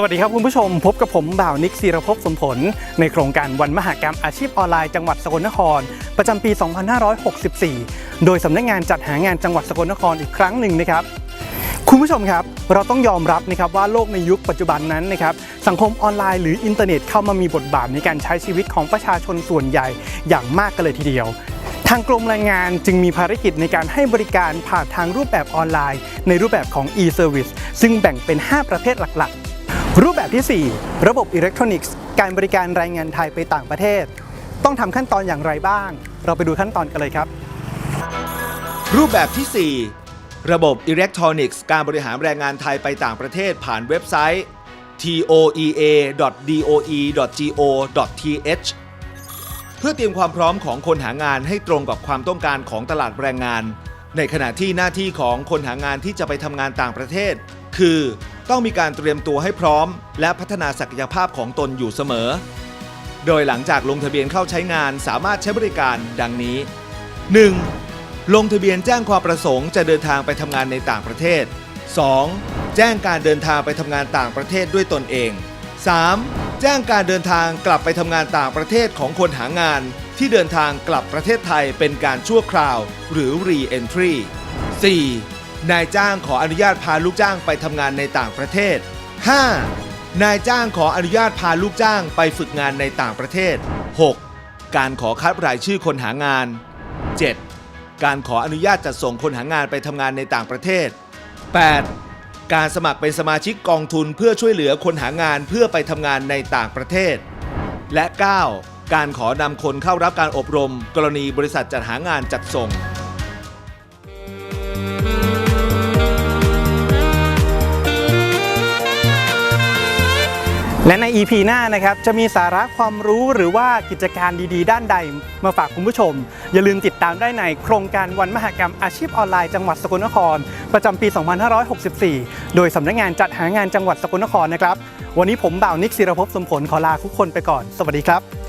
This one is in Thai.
สวัสดีครับคุณผู้ชมพบกับผมบ่าวนิกศิรภพสมผล ในโครงการวันมหากรรมอาชีพออนไลน์จังหวัดสกลนคร ประจำปี 2564 โดยสำนักงานจัดหางานจังหวัดสกลนครอีกครั้งหนึ่งนะครับ คุณผู้ชมครับ เราต้องยอมรับนะครับว่าโลกในยุคปัจจุบันนั้นนะครับสังคมออนไลน์หรืออินเทอร์เน็ตเข้ามามีบทบาทในการใช้ชีวิตของประชาชนส่วนใหญ่อย่างมากกันเลยทีเดียวทางกรมแรงงานจึงมีภารกิจในการให้บริการผ่านทางรูปแบบออนไลน์ ในรูปแบบของ e-service ซึ่งแบ่งเป็น 5 ประเภทหลักๆ รูปแบบทีสี่ 4 ระบบอิเล็กทรอนิกส์ การบริการรายงานไทยไปต่างประเทศ ต้องทำขั้นตอนอย่างไรบ้าง เราไปดูขั้นตอนกันเลยครับ รูปแบบที่ 4 ระบบอิเล็กทรอนิกส์การบริหารแรงงานไทยไปต่างประเทศผ่านเว็บไซต์ toea.doe.go.th เพื่อเตรียมความพร้อมของคนหางานให้ตรงกับความต้องการของตลาดแรงงาน ในขณะที่หน้าที่ของคนหางานที่จะไปทำงานต่างประเทศ คือ ต้องมีการเตรียมตัวให้พร้อม และพัฒนาศักยภาพของตนอยู่เสมอ โดยหลังจากลงทะเบียนเข้าใช้งานสามารถใช้บริการดังนี้ 1. ลงทะเบียนแจ้งความประสงค์จะเดินทางไปทำงานในต่างประเทศ 2. แจ้งการเดินทางไปทำงานต่างประเทศด้วยตนเอง 3. แจ้งการเดินทางกลับไปทำงานต่างประเทศของคนหางาน ที่เดินทางกลับประเทศไทยเป็นการชั่วคราว หรือ re-entry 4. นายจ้างขออนุญาตพาลูกจ้างไปทำงานในต่างประเทศ 5. นายจ้างขออนุญาตพาลูกจ้างไปฝึกงานในต่างประเทศ 6. การขอคัดรายชื่อคนหางาน 7. การขออนุญาตจัดส่งคนหางานไปทำงานในต่างประเทศ 8. การสมัครเป็นสมาชิกกองทุนเพื่อช่วยเหลือคนหางานเพื่อไปทำงานในต่างประเทศ และ 9. การขอนำคนเข้ารับการอบรม กรณีบริษัทจัดหางานจัดส่ง และใน EP หน้านะครับจะมีสาระความรู้หรือว่ากิจการดีๆ ด้านใดมาฝากคุณผู้ชม อย่าลืมติดตามได้ในโครงการวันมหกรรมอาชีพออนไลน์จังหวัดสกลนคร ประจำปี 2564 โดยสำนักงานจัดหางานจังหวัดสกลนครนะครับ วันนี้ผมบ่าวนิกศิรภพสมผลขอลาทุกคนไปก่อน สวัสดีครับ